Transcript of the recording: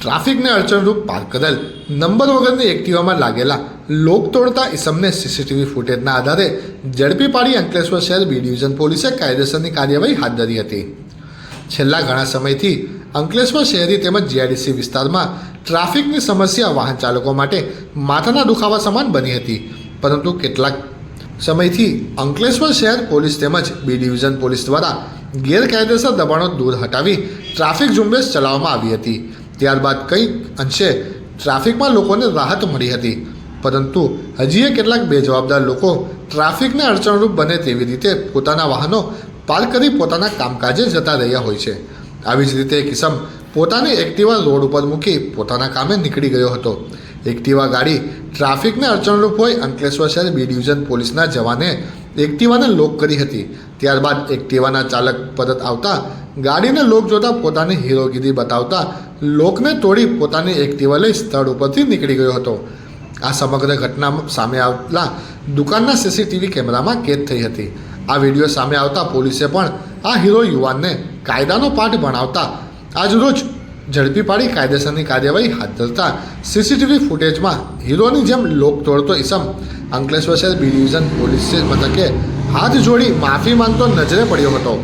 ટ્રાફિકને અડચણરૂપ પાર્ક કરેલ નંબર વગરની એક્ટિવામાં લાગેલા લોક તોડતા ઇસમને સીસીટીવી ફૂટેજના આધારે ઝડપી પાડી અંકલેશ્વર શહેર બી ડિવિઝન પોલીસે કાયદેસરની કાર્યવાહી હાથ ધરી હતી. છેલ્લા ઘણા સમયથી અંકલેશ્વર શહેરી તેમજ જીઆઈડીસી વિસ્તારમાં ટ્રાફિકની સમસ્યા વાહન ચાલકો માટે માથાના દુખાવા સમાન બની હતી. પરંતુ કેટલાક સમયથી અંકલેશ્વર શહેર પોલીસ તેમજ બી ડિવિઝન પોલીસ દ્વારા ગેરકાયદેસર દબાણો દૂર હટાવી ટ્રાફિક ઝુંબેશ ચલાવવામાં આવી હતી. ત્યારબાદ કંઈક અંશે ટ્રાફિકમાં લોકોને રાહત મળી હતી. પરંતુ હજીએ કેટલાક બેજવાબદાર લોકો ટ્રાફિકને અડચણરૂપ બને તેવી રીતે પોતાના વાહનો પાર્ક કરી પોતાના કામકાજે જતા રહ્યા હોય છે. આવી જ રીતે કિસમ પોતાની એક્ટિવા રોડ ઉપર મૂકી પોતાના કામે નીકળી ગયો હતો. એક્ટિવા ગાડી ટ્રાફિકને અડચણરૂપ હોય અંકલેશ્વર શહેર બી ડિવિઝન પોલીસના જવાને એક્ટિવાને લોક કરી હતી. ત્યારબાદ એક્ટિવાના ચાલક પરત આવતા ગાડીને લોક જોતા પોતાની હીરોગીરી બતાવતા લોકને તોડી પોતાની એક્ટિવા લઈ સ્થળ ઉપરથી નીકળી ગયો હતો. આ સમગ્ર ઘટના સામે આવેલા દુકાનના સીસીટીવી કેમેરામાં કેદ થઈ હતી. આ વીડિયો સામે આવતા પોલીસે પણ આ હીરો યુવાનને કાયદાનો પાઠ ભણાવતા આજરોજ ઝડપી પાડી કાયદેસરની કાર્યવાહી હાથ ધરતા સીસીટીવી ફૂટેજમાં હીરોની જેમ લોક તોડતો ઈસમ અંકલેશ્વર શહેર બી ડિવિઝન પોલીસ મથકે હાથ જોડી માફી માંગતો નજરે પડ્યો હતો.